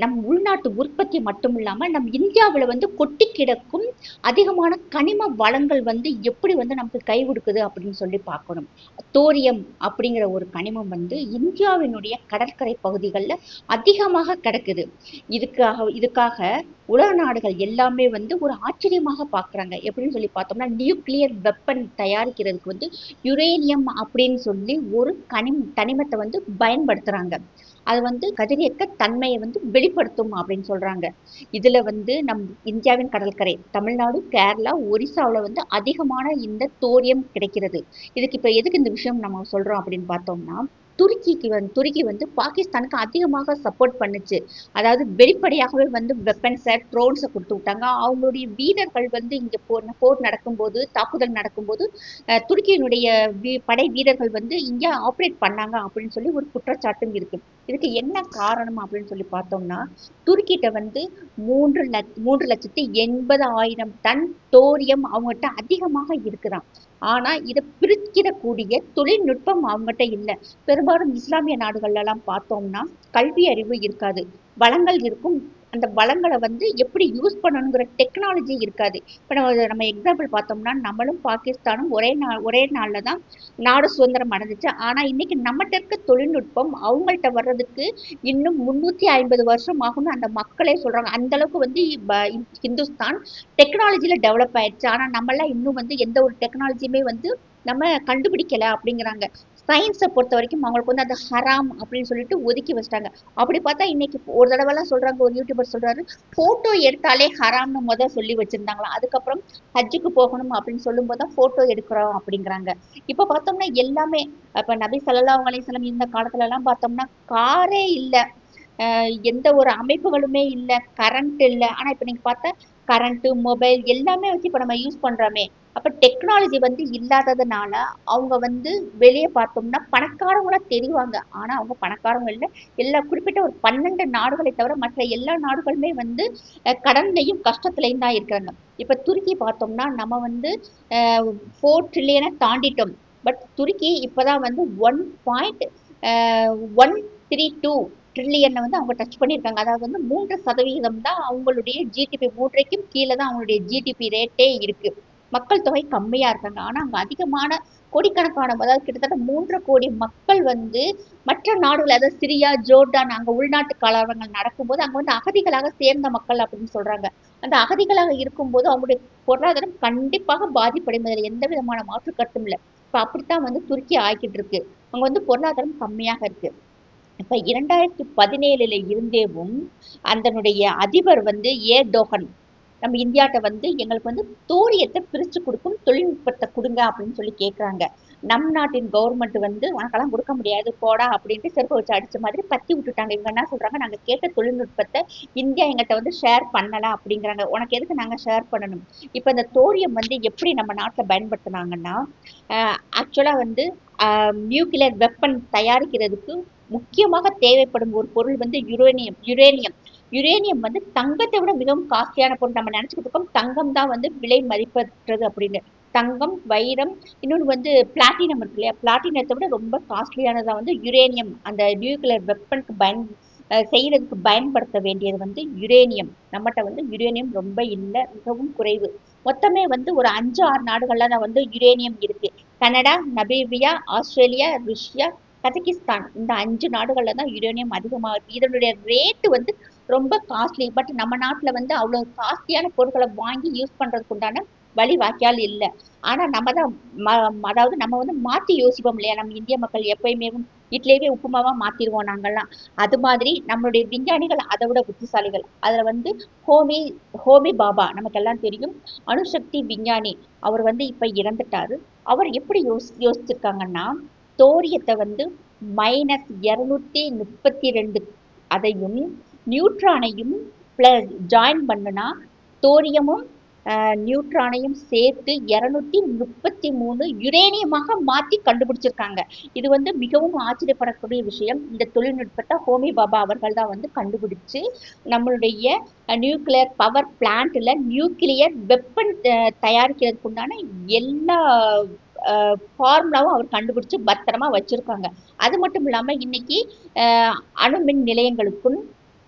நம் உள்நாட்டு உற்பத்தி மட்டும் இல்லாமல் நம் இந்தியாவில் வந்து கொட்டி கிடக்கும் அதிகமான கனிம வளங்கள் வந்து எப்படி வந்து நமக்கு கை கொடுக்குது அப்படின்னு சொல்லி பார்க்கணும். தோரியம் அப்படிங்கிற ஒரு கனிமம் வந்து இந்தியாவினுடைய கடற்கரை பகுதிகளில் அதிகமாக கிடக்குது. இதுக்காக இதுக்காக உலக நாடுகள் எல்லாமே வந்து ஒரு ஆச்சரியமாக பார்க்குறாங்க. எப்படின்னு சொல்லி பார்த்தோம்னா நியூக்ளியர் வெப்பன் தயாரிக்கிறதுக்கு வந்து யுரேனியம் அப்படின்னு சொல்லி ஒரு கனிம் தனிமத்தை வந்து பயன்படுத்துகிறாங்க அது வந்து கதிரியக்க தன்மையை வந்து வெளிப்படுத்தும் அப்படின்னு சொல்றாங்க. இதுல வந்து நம் இந்தியாவின் கடற்கரை தமிழ்நாடு கேரளா ஒரிசாவில் வந்து அதிகமான இந்த தோரியம் கிடைக்கிறது. இதுக்கு இப்ப எதுக்கு இந்த விஷயம் நம்ம சொல்றோம் அப்படின்னு பார்த்தோம்னா துருக்கிக்கு வந்து துருக்கி வந்து பாகிஸ்தானுக்கு அதிகமாக சப்போர்ட் பண்ணுச்சு. அதாவது வெளிப்படையாகவே வந்து வெப்பன்ஸை ட்ரோன்ஸை கொடுத்து விட்டாங்க. அவங்களுடைய வீரர்கள் வந்து இங்கே போர் போர் நடக்கும்போது தாக்குதல் நடக்கும்போது அஹ், துருக்கியினுடைய வீ- படை வீரர்கள் வந்து இங்கே ஆப்ரேட் பண்ணாங்க அப்படின்னு சொல்லி ஒரு குற்றச்சாட்டும் இருக்கு. இதுக்கு என்ன காரணம் அப்படின்னு சொல்லி பார்த்தோம்னா துருக்கிட்ட வந்து மூன்று லட்ச மூன்று லட்சத்தி எண்பது ஆயிரம் டன் தோரியம் அவங்ககிட்ட அதிகமாக இருக்குதான் ஆனா இதை பிரிக்கிடக்கூடிய தொழில்நுட்பம் அவங்ககிட்ட இல்லை. பெரும்பாலும் இஸ்லாமிய நாடுகள்லாம் எல்லாம் பார்த்தோம்னா கல்வி அறிவு இருக்காது. வளங்கள் இருக்கும் அந்த வளங்களை வந்து எப்படி யூஸ் பண்ணணுங்கிற டெக்னாலஜி இருக்காது. இப்போ நம்ம நம்ம எக்ஸாம்பிள் பார்த்தோம்னா நம்மளும் பாகிஸ்தானும் ஒரே நாள் ஒரே நாளில் தான் நாடு சுதந்திரம் அடைஞ்சிச்சு. ஆனால் இன்னைக்கு நம்மகிட்ட இருக்க தொழில்நுட்பம் அவங்கள்ட்ட வர்றதுக்கு இன்னும் முந்நூற்றி ஐம்பது வருஷம் ஆகும்னு அந்த மக்களே சொல்கிறாங்க அந்த அளவுக்கு வந்து ப- ஹிந்துஸ்தான் டெக்னாலஜியில் டெவலப் ஆயிடுச்சு. ஆனால் நம்மளாம் இன்னும் வந்து எந்த ஒரு டெக்னாலஜியுமே வந்து நம்ம கண்டுபிடிக்கலை அப்படிங்கிறாங்க. சயின்ஸை பொறுத்த வரைக்கும் அவங்களுக்கு வந்து அது ஹராம் அப்படின்னு சொல்லிட்டு ஒதுக்கி வச்சிட்டாங்க. அப்படி பார்த்தா இன்னைக்கு ஒரு தடவைலாம் சொல்றாங்க ஒரு யூடியூபர் சொல்றாரு போட்டோ எடுத்தாலே ஹராம்னு முத சொல்லி வச்சிருந்தாங்களா அதுக்கப்புறம் ஹஜ்ஜுக்கு போகணும் அப்படின்னு சொல்லும்போது தான் போட்டோ எடுக்கிறோம் அப்படிங்கிறாங்க. இப்ப பார்த்தோம்னா எல்லாமே இப்ப நபி சல்லா அலைஹி இந்த காலத்துல எல்லாம் பார்த்தோம்னா காரே இல்லை. எந்த ஒரு அமைப்புகளுமே இல்லை. கரண்ட் இல்லை. ஆனால் இப்போ நீங்கள் பார்த்தா கரண்ட்டு மொபைல் எல்லாமே வச்சு இப்போ நம்ம யூஸ் பண்ணுறோமே அப்போ டெக்னாலஜி வந்து இல்லாததுனால அவங்க வந்து வெளியே பார்த்தோம்னா பணக்காரங்களா தெரிவாங்க. ஆனால் அவங்க பணக்காரங்க இல்லை. எல்லா குறிப்பிட்ட ஒரு பன்னெண்டு நாடுகளை தவிர மற்ற எல்லா நாடுகளுமே வந்து கடன்லையும் கஷ்டத்துலையும் தான் இருக்காங்க இப்போ துருக்கி பார்த்தோம்னா நம்ம வந்து ஃபோர் ட்ரில்லியனை தாண்டிட்டோம். பட் துருக்கி இப்போ தான் வந்து one point one three two ட்ரில்லியனை வந்து அவங்க டச் பண்ணியிருக்காங்க. அதாவது வந்து மூன்று சதவிகிதம் தான் அவங்களுடைய ஜிடிபி மூன்றைக்கும் கீழே தான் அவங்களுடைய ஜிடிபி ரேட்டே இருக்குது மக்கள் தொகை கம்மியா இருக்காங்க. ஆனா அங்க அதிகமான கோடிக்கணக்கான அதாவது கிட்டத்தட்ட மூன்று கோடி மக்கள் வந்து மற்ற நாடுகள் அதாவது சிரியா ஜோர்டான் அங்க உள்நாட்டு கலவரங்கள் நடக்கும்போது அங்க வந்து அகதிகளாக சேர்ந்த மக்கள் அப்படின்னு சொல்றாங்க. அந்த அகதிகளாக இருக்கும்போது அவங்களுடைய பொருளாதாரம் கண்டிப்பாக பாதிப்படையும் அதில் எந்த விதமான மாற்று கருத்தும் இல்லை. இப்ப அப்படித்தான் வந்து துருக்கி ஆகிக்கிட்டு இருக்கு. அங்க வந்து பொருளாதாரம் கம்மியாக இருக்கு. இப்ப இரண்டாயிரத்தி பதினேழுல இருந்தேவும் அதனுடைய அதிபர் வந்து ஏ டோகன் நம்ம இந்தியாட்ட வந்து எங்களுக்கு வந்து தோரியத்தை பிரிச்சு கொடுக்கும் தொழில்நுட்பத்தை கொடுங்க அப்படின்னு சொல்லி கேட்குறாங்க நம் நாட்டின் கவர்மெண்ட் வந்து உனக்கெல்லாம் கொடுக்க முடியாது போடா அப்படின்ட்டு செருப்பு வச்சு அடிச்ச மாதிரி பத்தி விட்டுட்டாங்க. இவங்க என்ன சொல்றாங்க? நாங்க கேட்ட தொழில்நுட்பத்தை இந்தியா எங்கிட்ட வந்து ஷேர் பண்ணலாம் அப்படிங்கிறாங்க. உனக்கு எதுக்கு நாங்க ஷேர் பண்ணணும்? இப்ப இந்த தோரியம் வந்து எப்படி நம்ம நாட்டில் பயன்படுத்துனாங்கன்னா ஆக்சுவலா வந்து நியூக்ளியர் வெப்பன் தயாரிக்கிறதுக்கு முக்கியமாக தேவைப்படும் ஒரு பொருள் வந்து யுரேனியம் யுரேனியம் யுரேனியம் வந்து தங்கத்தை விட மிகவும் காஸ்ட்லியான பொருள். நம்ம நினச்சிக்கிட்டு இருக்கோம் தங்கம் தான் வந்து விலை மதிப்பற்றது அப்படின்னு. தங்கம் வைரம் இன்னொன்று வந்து பிளாட்டினம் இருக்கு இல்லையா? பிளாட்டினத்தை விட ரொம்ப காஸ்ட்லியானதா வந்து யுரேனியம். அந்த நியூக்ளியர் வெப்பனுக்கு பயன் செய்கிறதுக்கு செய்யறதுக்கு பயன்படுத்த வேண்டியது வந்து யுரேனியம். நம்மகிட்ட வந்து யுரேனியம் ரொம்ப இல்லை மிகவும் குறைவு. மொத்தமே வந்து ஒரு அஞ்சு ஆறு நாடுகள்ல தான் வந்து யுரேனியம் இருக்கு. Canada Namibia Australia Russia Kazakhstan. இந்த அஞ்சு நாடுகளில் தான் யுரேனியம் அதிகமாக இருக்கு. இதனுடைய ரேட்டு வந்து ரொம்ப காஸ்ட்லி பட் நம்ம நாட்டுல வந்து அவ்வளவு காஸ்ட்லியான பொருட்களை வாங்கி யூஸ் பண்றதுக்கு உண்டான வழி வாக்கியால் இல்லை. ஆனா நம்ம தான் ம- அதாவது நம்ம வந்து மாத்தி யோசிப்போம் இல்லையா? நம்ம இந்திய மக்கள் எப்பயுமே இட்லியவே உப்புமாவா மாற்றிடுவோம் நாங்கெல்லாம். அது மாதிரி நம்மளுடைய விஞ்ஞானிகள் அதை விட புத்திசாலிகள். அதுல வந்து ஹோமி ஹோமி பாபா நமக்கு எல்லாம் தெரியும். அணுசக்தி விஞ்ஞானி அவர் வந்து இப்ப இறந்துட்டாரு. அவர் எப்படி யோசி யோசிச்சிருக்காங்கன்னா தோரியத்தை வந்து மைனஸ் இருநூத்தி முப்பத்தி ரெண்டு அதையும் நியூட்ரானையும் ப்ளஸ் ஜாயின் பண்ணுனா தோரியமும் நியூட்ரானையும் சேர்த்து இரநூத்தி முப்பத்தி மூணு யுரேனியமாக மாற்றி கண்டுபிடிச்சிருக்காங்க. இது வந்து மிகவும் ஆச்சரியப்படக்கூடிய விஷயம். இந்த தொழில்நுட்பத்தை ஹோமி பாபா அவர்கள் தான் வந்து கண்டுபிடிச்சு நம்மளுடைய நியூக்ளியர் பவர் பிளான்ட்டில் நியூக்ளியர் வெப்பன் தயாரிக்கிறதுக்கு உண்டான எல்லா ஃபார்முலாவும் அவர் கண்டுபிடிச்சு பத்திரமா வச்சிருக்காங்க. அது மட்டும் இல்லாமல் இன்னைக்கு அணுமின் நிலையங்களுக்கும்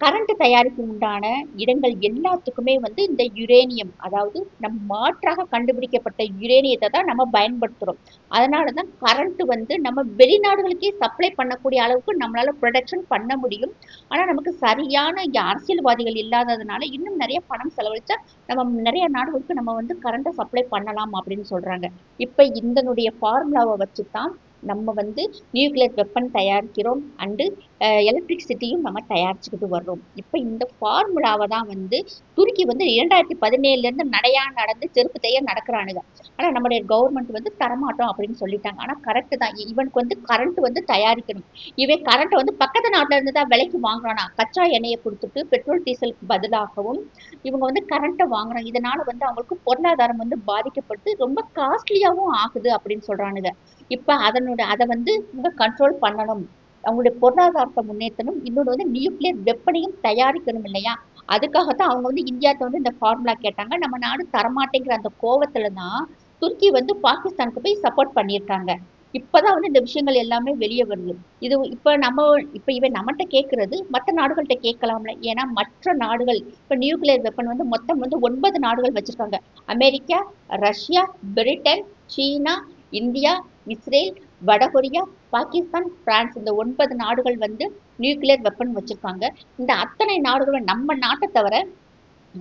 கரண்ட் தயாரிப்பு உண்டான இடங்கள் எல்லாத்துக்குமே வந்து இந்த யுரேனியம் அதாவது நம் மாற்றாக கண்டுபிடிக்கப்பட்ட யுரேனியத்தை தான் நம்ம பயன்படுத்துகிறோம் அதனால தான் கரண்ட் வந்து நம்ம வெளிநாடுகளுக்கே சப்ளை பண்ணக்கூடிய அளவுக்கு நம்மளால் ப்ரொடக்ஷன் பண்ண முடியும். ஆனால் நமக்கு சரியான அரசியல்வாதிகள் இல்லாததுனால இன்னும் நிறைய பணம் செலவழித்தா நம்ம நிறைய நாடுகளுக்கு நம்ம வந்து கரண்ட்டை சப்ளை பண்ணலாம் அப்படின்னு சொல்கிறாங்க இப்போ இதனுடைய ஃபார்முலாவை வச்சு தான் நம்ம வந்து நியூக்ளியர் வெப்பன் தயாரிக்கிறோம். அண்டு எலக்ட்ரிசிட்டியும் நம்ம தயாரிச்சுக்கிட்டு வர்றோம். இப்போ இந்த ஃபார்முலாவை தான் வந்து துருக்கி வந்து இரண்டாயிரத்தி பதினேழுலேருந்து நடையா நடந்து செருப்பு தைய நடக்கிறானுங்க. ஆனால் நம்முடைய கவர்மெண்ட் வந்து தரமாட்டோம் அப்படின்னு சொல்லிட்டாங்க. ஆனால் கரெக்டு தான். இவனுக்கு வந்து கரண்ட் வந்து தயாரிக்கணும். இவன் கரண்ட்டை வந்து பக்கத்து நாட்டில் இருந்து தான் விலைக்கு வாங்குறானா? கச்சா எண்ணெயை கொடுத்துட்டு பெட்ரோல் டீசலுக்கு பதிலாகவும் இவங்க வந்து கரண்ட்டை வாங்குறாங்க. இதனால் வந்து அவங்களுக்கு பொருளாதாரம் வந்து பாதிக்கப்பட்டு ரொம்ப காஸ்ட்லியாகவும் ஆகுது அப்படின்னு சொல்கிறானுங்க இப்போ அதனோட அதை வந்து இவங்க கண்ட்ரோல் பண்ணணும். அவங்களுடைய பொருளாதாரத்தை முன்னேற்றணும். இன்னொன்று வந்து நியூக்ளியர் வெப்பனையும் தயாரிக்கணும் இல்லையா? அதுக்காகத்தான் அவங்க வந்து இந்தியாட்ட வந்து இந்த ஃபார்முலா கேட்டாங்க. நம்ம நாடு தரமாட்டேங்கிற அந்த கோவத்துல தான் துருக்கி வந்து பாகிஸ்தானுக்கு போய் சப்போர்ட் பண்ணியிருக்காங்க. இப்போதான் வந்து இந்த விஷயங்கள் எல்லாமே வெளியே வருது. இது இப்போ நம்ம இப்போ இவன் நம்மகிட்ட கேட்கறது மற்ற நாடுகள்கிட்ட கேட்கலாம்ல. ஏன்னா மற்ற நாடுகள் இப்போ நியூக்ளியர் வெப்பன் வந்து மொத்தம் வந்து ஒன்பது நாடுகள் வச்சுருக்காங்க. America Russia Britain China India Israel வடகொரியா பாகிஸ்தான் பிரான்ஸ் இந்த ஒன்பது நாடுகள் வந்து நியூக்ளியர் வெப்பன் வச்சிருக்காங்க இந்த அத்தனை நாடுகளும் நம்ம நாட்டை தவிர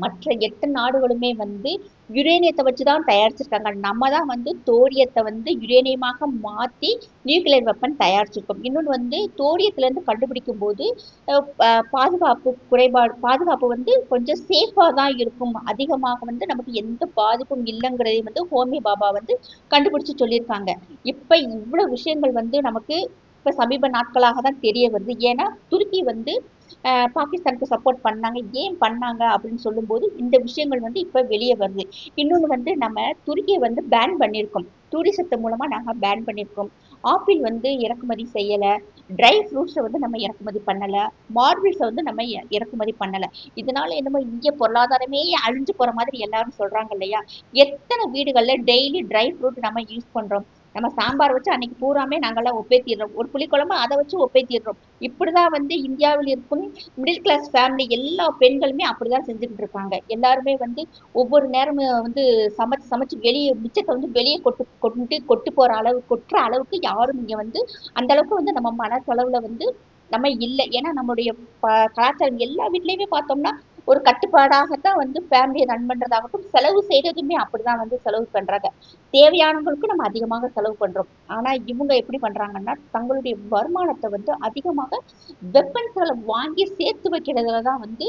மற்ற எட்டு நாடுகளுமே வந்து யுரேனியத்தை வச்சு தான் தயாரிச்சிருக்காங்க. நம்ம தான் வந்து தோரியத்தை வந்து யுரேனியமாக மாற்றி நியூக்ளியர் வெப்பன் தயாரிச்சிருக்கோம். இன்னொன்று வந்து தோரியத்துலேருந்து கண்டுபிடிக்கும் போது பாதுகாப்பு குறைபாடு பாதுகாப்பு வந்து கொஞ்சம் சேஃபாக தான் இருக்கும். அதிகமாக வந்து நமக்கு எந்த பாதிப்பும் இல்லைங்கிறதையும் வந்து ஹோமி பாபா வந்து கண்டுபிடிச்சி சொல்லியிருக்காங்க. இப்போ இவ்வளோ விஷயங்கள் வந்து நமக்கு இப்போ சமீப நாட்களாக தான் தெரிய வருது. ஏன்னா துருக்கி வந்து பாகிஸ்தானுக்கு சப்போர்ட் பண்ணாங்க. ஏன் பண்ணாங்க அப்படின்னு சொல்லும்போது இந்த விஷயங்கள் வந்து இப்போ வெளியே வருது. இன்னொன்று வந்து நம்ம துருக்கியை வந்து பேன் பண்ணியிருக்கோம். டூரிசத்து மூலமாக நாங்கள் பேன் பண்ணியிருக்கோம். ஆப்பிள் வந்து இறக்குமதி செய்யலை. ட்ரை ஃப்ரூட்ஸை வந்து நம்ம இறக்குமதி பண்ணலை. மார்பிள்ஸை வந்து நம்ம இறக்குமதி பண்ணலை. இதனால என்னமோ இந்திய பொருளாதாரமே அழிஞ்சு போகிற மாதிரி எல்லாரும் சொல்கிறாங்க இல்லையா? எத்தனை வீடுகளில் டெய்லி ட்ரை ஃப்ரூட் நம்ம யூஸ் பண்ணுறோம் நம்ம சாம்பார் வச்சு அன்னைக்கு பூராமே நாங்கெல்லாம் ஒப்பேத்திடுறோம். ஒரு புளிக்குழம்பு அதை வச்சு ஒப்பேத்திடுறோம். இப்படிதான் வந்து இந்தியாவில் இருக்கும் மிடில் கிளாஸ் ஃபேமிலி எல்லா பெண்களுமே அப்படிதான் செஞ்சுக்கிட்டு இருக்காங்க. எல்லாருமே வந்து ஒவ்வொரு நேரமும் வந்து சமைச்சு சமைச்சு வெளியே மிச்சத்தை வந்து வெளியே கொட்டு கொண்டு கொட்டு போற அளவு கொட்டுற அளவுக்கு யாரும் இங்க வந்து அந்த அளவுக்கு வந்து நம்ம மனசளவுல வந்து நம்ம இல்லை. ஏன்னா நம்மளுடைய ப- கலாச்சாரம் எல்லா வீட்லயுமே பார்த்தோம்னா ஒரு கட்டுப்பாடாகத்தான் வந்து ஃபேமிலியை ரன் பண்ணுறதாகட்டும் செலவு செய்யறதுமே அப்படிதான் வந்து செலவு பண்றாங்க. தேவையானவங்களுக்கு நம்ம அதிகமாக செலவு பண்றோம். ஆனா இவங்க எப்படி பண்றாங்கன்னா தங்களுடைய வருமானத்தை வந்து அதிகமாக வெப்பன்ஸ்களை வாங்கி சேர்த்து வைக்கிறதுல தான் வந்து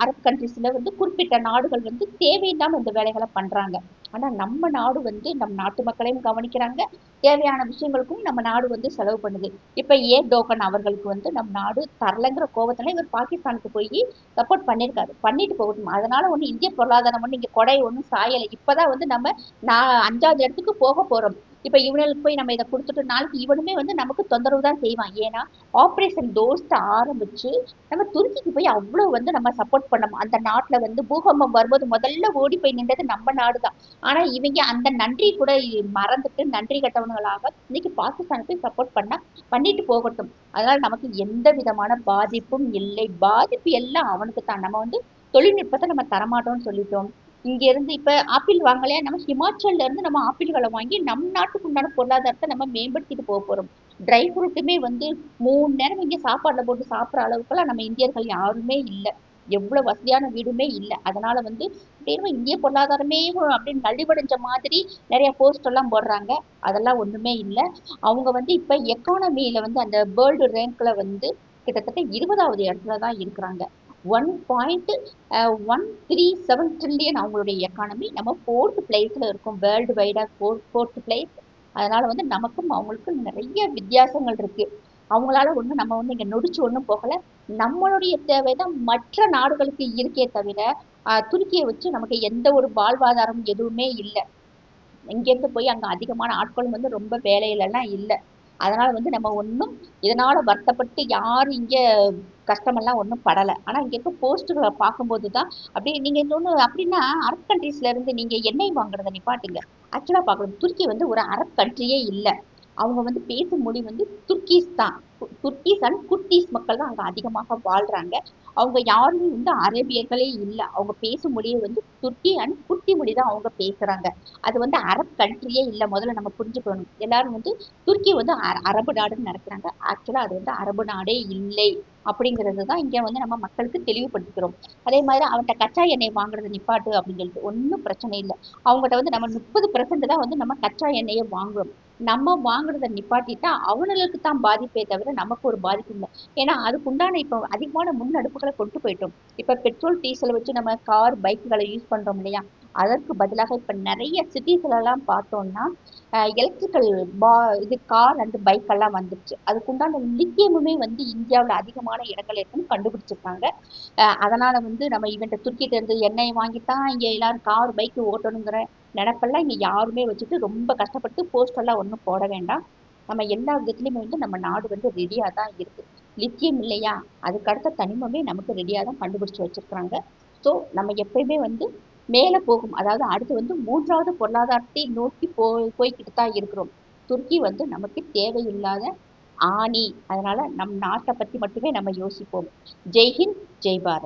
அரப் கண்ட்ரிஸ்ல வந்து குறிப்பிட்ட நாடுகள் வந்து தேவையில்லாம இந்த வேலைகளை பண்றாங்க. ஆனா நம்ம நாடு வந்து நம்ம நாட்டு மக்களையும் கவனிக்கிறாங்க. தேவையான விஷயங்களுக்கும் நம்ம நாடு வந்து செலவு பண்ணுது. இப்ப ஏ டோக்கன் அவர்களுக்கு வந்து நம்ம நாடு தரலைங்கிற கோபத்தில் இவர் பாகிஸ்தானுக்கு போய் சப்போர்ட் பண்ணியிருக்காரு பண்ணிட்டு போகட்டும். அதனால ஒண்ணு இந்திய பொருளாதாரம் ஒண்ணு இங்க கொடை ஒன்றும் சாயலை. இப்பதான் வந்து நம்ம நான் அஞ்சாவது இடத்துக்கு போக போறோம். இப்ப இவனுக்கு போய் நம்ம இதை கொடுத்துட்டு நாளைக்கு இவனுமே வந்து நமக்கு தொந்தரவு தான் செய்வான். ஏன்னா ஆபரேஷன் தோஸ்ட் ஆரம்பிச்சு நம்ம துருக்கிக்கு போய் அவ்வளவு வந்து நம்ம சப்போர்ட் பண்ணோம். அந்த நாட்டுல வந்து பூகம்பம் வரும்போது முதல்ல ஓடி போய் நின்றது நம்ம நாடு தான். ஆனா இவங்க அந்த நன்றி கூட மறந்துட்டு நன்றி கட்டவனுங்களாக இன்னைக்கு பாகிஸ்தானுக்கு போய் சப்போர்ட் பண்ணா பண்ணிட்டு போகட்டும். அதனால நமக்கு எந்த விதமான பாதிப்பும் இல்லை. பாதிப்பு எல்லாம் அவனுக்கு தான். நம்ம வந்து தொழில்நுட்பத்தை நம்ம தரமாட்டோம்னு சொல்லிட்டோம். இங்க இருந்து இப்ப ஆப்பிள் வாங்கலையா? நம்ம ஹிமாச்சல்ல இருந்து நம்ம ஆப்பிள்களை வாங்கி நம் நாட்டுக்கு உண்டான பொருளாதாரத்தை நம்ம மேம்படுத்திட்டு போக போறோம். ட்ரை ஃப்ரூட்டுமே வந்து மூணு நேரம் இங்க சாப்பாடுல போட்டு சாப்பிட்ற அளவுக்குலாம் நம்ம இந்தியர்கள் யாருமே இல்லை. எவ்வளவு வசதியான வீடுமே இல்லை. அதனால வந்து அப்படியே இந்திய பொருளாதாரமே அப்படின்னு நலிவடைஞ்ச மாதிரி நிறைய போஸ்ட் எல்லாம் போடுறாங்க. அதெல்லாம் ஒண்ணுமே இல்லை. அவங்க வந்து இப்ப எக்கானமியில வந்து அந்த வேர்ல்டு ரேங்க்ல வந்து கிட்டத்தட்ட இருபதாவது இடத்துல தான் இருக்கிறாங்க. One point one three seven trillion அவங்களுடைய எக்கானமி நம்ம ஃபோர்த் பிளேஸில் இருக்கோம். வேர்ல்டு வைடாக ஃபோர் ஃபோர்த் பிளேஸ் அதனால வந்து நமக்கும் அவங்களுக்கும் நிறைய வித்தியாசங்கள் இருக்கு. அவங்களால ஒன்றும் நம்ம வந்து இங்கே நொடிச்சு ஒன்றும் போகலை. நம்மளுடைய தேவை தான் மற்ற நாடுகளுக்கு இருக்கே தவிர துருக்கியை வச்சு நமக்கு எந்த ஒரு வாழ்வாதாரமும் எதுவுமே இல்லை. இங்கேருந்து போய் அங்கே அதிகமான ஆட்களும் வந்து ரொம்ப வேலையிலலாம் இல்லை. அதனால வந்து நம்ம ஒன்றும் இதனால வருத்தப்பட்டு யாரும் இங்க கஷ்டமெல்லாம் ஒன்றும் படலை. ஆனா இங்க இருக்க போஸ்ட்டுகளை பார்க்கும்போது தான் அப்படியே நீங்க இன்னொன்று அப்படின்னா அரப் கண்ட்ரீஸ்லேருந்து இருந்து நீங்க எண்ணெய் வாங்குறதை நிப்பாட்டுங்க. ஆக்சுவலா பார்க்கணும். துருக்கி வந்து ஒரு அரப் கண்ட்ரியே இல்லை. அவங்க வந்து பேசும் மொழி வந்து துர்க்கீஸ் தான். துர்க்கீஸ் அண்ட் குர்தீஸ் மக்கள் தான் அங்க அதிகமாக வாழ்றாங்க. அவங்க யாருமே வந்து அரேபியர்களே இல்லை. அவங்க பேசும் மொழியை வந்து துர்க்கி அண்ட் குர்தி மொழி தான் அவங்க பேசுறாங்க. அது வந்து அரப் கண்ட்ரியே இல்லை. முதல்ல நம்ம புரிஞ்சுக்கணும். எல்லாரும் வந்து துர்க்கி வந்து அரபு நாடுன்னு நினைக்கிறாங்க. ஆக்சுவலா அது வந்து அரபு நாடே இல்லை அப்படிங்கிறது தான் இங்க வந்து நம்ம மக்களுக்கு தெளிவுபடுத்திக்கிறோம் அதே மாதிரி அவன்கிட்ட கச்சா எண்ணெய் வாங்குறது நிப்பாட்டு அப்படின்னு சொல்லிட்டு ஒன்றும் பிரச்சனை இல்லை. அவங்ககிட்ட வந்து நம்ம முப்பது பர்சன்ட் தான் வந்து நம்ம கச்சா எண்ணெயை வாங்குறோம். நம்ம வாங்குறத நிப்பாட்டிட்டா அவங்களுக்கு தான் பாதிப்பே தவிர நமக்கு ஒரு பாதிப்பு இல்லை. ஏன்னா அதுக்குண்டான இப்போ அதிகமான முன்னெடுப்புகளை கொண்டு போயிட்டோம். இப்போ பெட்ரோல் டீசலை வச்சு நம்ம கார் பைக்குகளை யூஸ் பண்றோம் இல்லையா? அதற்கு பதிலாக இப்போ நிறைய சிட்டிஸ்ல எல்லாம் பார்த்தோம்னா எலக்ட்ரிக்கல் பா இது கார் அண்ட் பைக் எல்லாம் வந்துருச்சு. அதுக்குண்டான லித்தியமுமே வந்து இந்தியாவில் அதிகமான இடங்கள் இருக்குன்னு கண்டுபிடிச்சிருக்காங்க. அதனால வந்து நம்ம இவன்ட்ட துருக்கிட்ட இருந்து எண்ணெய் வாங்கித்தான் இங்க எல்லாரும் கார் பைக் ஓட்டணுங்கிற நினைப்பெல்லாம் இங்க யாருமே வச்சுட்டு ரொம்ப கஷ்டப்பட்டு போஸ்டெல்லாம் ஒன்றும் போட வேண்டாம். நம்ம எல்லா விதத்துலையுமே வந்து நம்ம நாடு வந்து ரெடியாக தான் இருக்கு. லித்தியம் இல்லையா? அதுக்கடுத்த தனிமமே நமக்கு ரெடியாக தான் கண்டுபிடிச்சு வச்சிருக்காங்க ஸோ நம்ம எப்பயுமே வந்து மேலே போகும். அதாவது அடுத்து வந்து மூன்றாவது பொருளாதாரத்தை நோக்கி போ போய்கிட்டு தான் இருக்கிறோம். துருக்கி வந்து நமக்கு தேவையில்லாத ஆணி. அதனால நம் நாட்டை பற்றி மட்டுமே நம்ம யோசிப்போம். ஜெய்ஹிந்த் ஜெய் பாரத்.